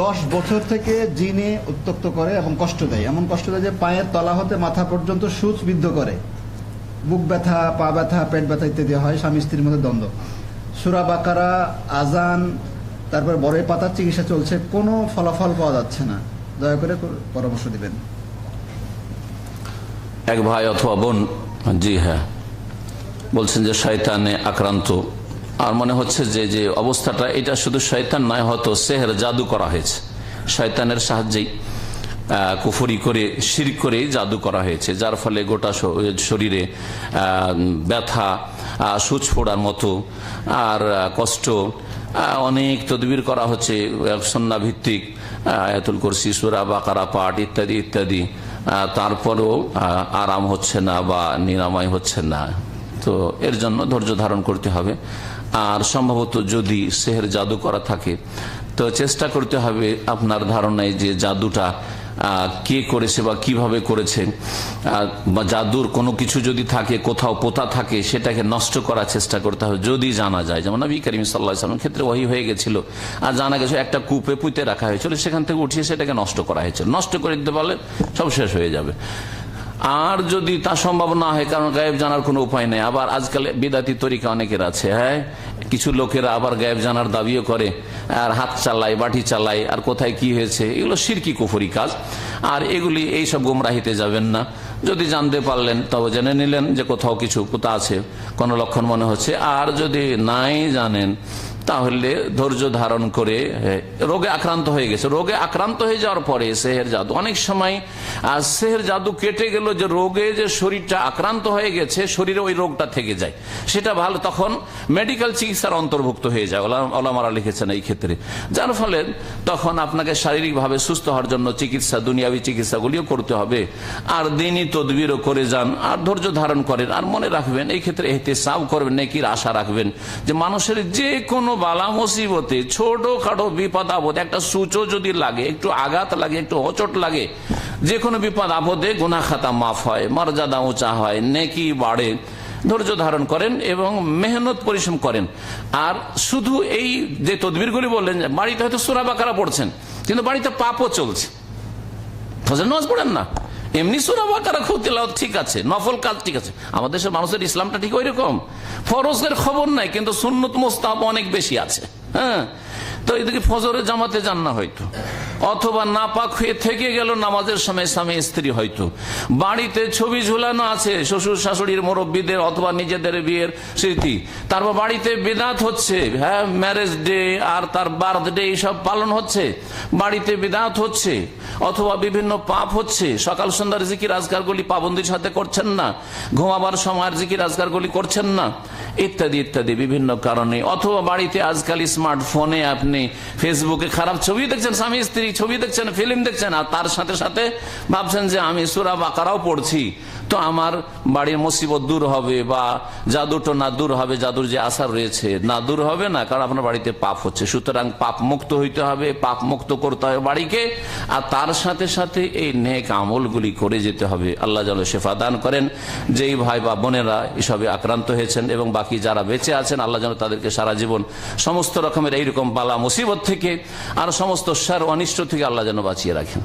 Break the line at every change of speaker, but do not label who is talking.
দশ বছর থেকে জিনে উত্তক্ত করে এবং কষ্ট দেয়। এমন কষ্ট দেয় যে পায়ের তলা হতে মাথা পর্যন্ত সুচ বিদ্ধ করে। বুক ব্যথা, পা ব্যথা, পেট ব্যথা ইত্যাদি হয় স্বামী স্ত্রীর মধ্যে দ্বন্দ্ব। সুরা বাকারা আজান তারপর বড়ই পাতার চিকিৎসা চলছে, কোনো ফলাফল পাওয়া যাচ্ছে না। দয়া করে পরামর্শ দিবেন।
এক ভাই অথবা বোন, জি হ্যাঁ বলছেন যে শয়তানে আক্রান্ত। আর মনে হচ্ছে যে যে অবস্থাটা, এটা শুধু শয়তান নয়, হয়তো সেহের জাদু করা হয়েছে। শয়তানের সাহায্যেই কুফরি করে শির করে জাদু করা হয়েছে, যার ফলে গোটা শরীরে ব্যথা সুচ ফোড়ার মতো, আর কষ্ট অনেক তদবির করা হচ্ছে সন্না ভিত্তিক আয়াতুল কুরসি, সুরা বাকারা পাট ইত্যাদি ইত্যাদি। তারপরেও আরাম হচ্ছে না বা নিরাময় হচ্ছে না। তো এর জন্য ধৈর্য ধারণ করতে হবে। আর সম্ভবত যদি সেহের জাদু করা থাকে, তো চেষ্টা করতে হবে আপনার ধারণায় যে জাদুটা কে করেছে বা কীভাবে করেছে। বা জাদুর কোনো কিছু যদি থাকে, কোথাও পোতা থাকে, সেটাকে নষ্ট করার চেষ্টা করতে হবে, যদি জানা যায়। যেমন নবী করিম সাল্লামের ক্ষেত্রে ওই হয়ে গেছিল, আর জানা গেছে একটা কূপে পুঁতে রাখা হয়েছিল, সেখান থেকে উঠিয়ে সেটাকে নষ্ট করা হয়েছিল নষ্ট করে দিতে পারলে সব শেষ হয়ে যাবে। আর যদি তা সম্ভব না হয়, কারণ গায়েব জানার কোনো উপায় নেই। আবার আজকাল বিদাতি তরিকা অনেকের আছে হ্যাঁ? কিছু লোকেরা আবার গায়েব জানার দাবিও করে, আর হাত চালায়, বাটি চালায়, আর কোথায় কি হয়েছে? এগুলো সিরকি কুফরি কাজ। আর এগুলি এই সব গুমরাহিতে যাবেন না। যদি জানতে পারলেন, তবে জেনে নিলেন যে কোথাও কিছু কোথা আছে, কোনো লক্ষণ মনে হচ্ছে। আর যদি নাই জানেন তাহলে ধৈর্য ধারণ করে রোগে আক্রান্ত হয়ে গেছে। রোগে আক্রান্ত হয়ে যাওয়ার পরে সেহের জাদু। অনেক সময় আহ, সেহের জাদু কেটে গেল যে রোগে যে শরীরটা আক্রান্ত হয়ে গেছে শরীরে ওই রোগটা থেকে যায়। সেটা ভালো তখন মেডিকেল চিকিৎসার অন্তর্ভুক্ত হয়ে যায় ওলা- ওলামারা লিখেছেন এই ক্ষেত্রে। যার ফলে তখন আপনাকে শারীরিকভাবে সুস্থ হওয়ার জন্য চিকিৎসা দুনিয়াবী চিকিৎসাগুলিও করতে হবে। আর দিনই তদবিরও করে যান আর ধৈর্য ধারণ করেন আর মনে রাখবেন এই ক্ষেত্রে এহতে সাব করবেন নেকির আশা রাখবেন যে মানুষের যে কোনো বালা মুসিবতে ছোট খাটো বিপদ আপদ, একটা সূচো যদি লাগে, একটু আঘাত লাগে, একটু অচট লাগে, যে কোনো বিপদ আপদে গুনা খাতা মাফ হয়, মর্যাদা উঁচা হয়, নেকি বাড়ে, ধৈর্য ধারণ করেন এবং মেহনত পরিশ্রম করেন। আর শুধু এই যে তদবিরগুলি বললেন, বাড়িতে হয়তো সুরা বাকারা পড়ছেন, কিন্তু বাড়িতে পাপও চলছে। ফজর নামাজ পড়েন না। এমনি সুরা বাকারা খুব তেলাও ঠিক আছে, নফল কাজ ঠিক আছে। আমাদের দেশের মানুষের ইসলামটা ঠিক ওই রকম ফরজের খবর নাই, কিন্তু সুন্নত মোস্তাব অনেক বেশি আছে। হ্যাঁ? তো এদিকে ফজরের জামাতে যান না হয়তো। অথবা নাপাক হয়ে থেকে গেল নামাজের সময় স্বামী স্ত্রী হয়তো। বাড়িতে ছবি ঝুলানো আছে, শ্বশুর শাশুড়ির মুরব্বীদের অথবা নিজেদের বিয়ের স্মৃতি। তারপর বাড়িতে বেদাত হচ্ছে হ্যাঁ ম্যারেজ ডে আর তার বার্থডে এইসব পালন হচ্ছে। বাড়িতে বেদাত হচ্ছে, অথবা বিভিন্ন পাপ হচ্ছে। সকাল সন্ধ্যার জিকির আজকারগুলি পাবন্দির সাথে করছেন না। ঘুমাবার সময়ের জিকির আজকারগুলি করছেন না। ইত্যাদি ইত্যাদি বিভিন্ন কারণে। অথবা বাড়িতে আজকাল স্মার্টফোনে আপনি ফেসবুকে খারাপ ছবি দেখছেন, স্বামী, স্ত্রী ছবি দেখছেন, ফিল্ম দেখছেন, আর তার সাথে সাথে ভাবছেন যে আমি সুরা বাকারাও পড়ছি। তো আমার বাড়ির মুসিবত দূর হবে বা জাদুটো না দূর হবে, জাদুর যে আশা রয়েছে, না দূর হবে না, কারণ আপনার বাড়িতে পাপ হচ্ছে। সুতরাং পাপ মুক্ত হইতে হবে, পাপ মুক্ত করতে হবে বাড়িকে, আর তার সাথে সাথে এই নেক আমলগুলি করে যেতে হবে। আল্লাহ যেন শেফা দান করেন। যেই ভাই বা বোনেরা এসবে আক্রান্ত হয়েছেন এবং বাকি যারা বেঁচে আছেন, আল্লাহ যেন তাদেরকে সারা জীবন সমস্ত রকমের এইরকম বালা মুসিবত থেকে আর সমস্ত সার অনিষ্ট থেকে আল্লাহ যেন বাঁচিয়ে রাখেন।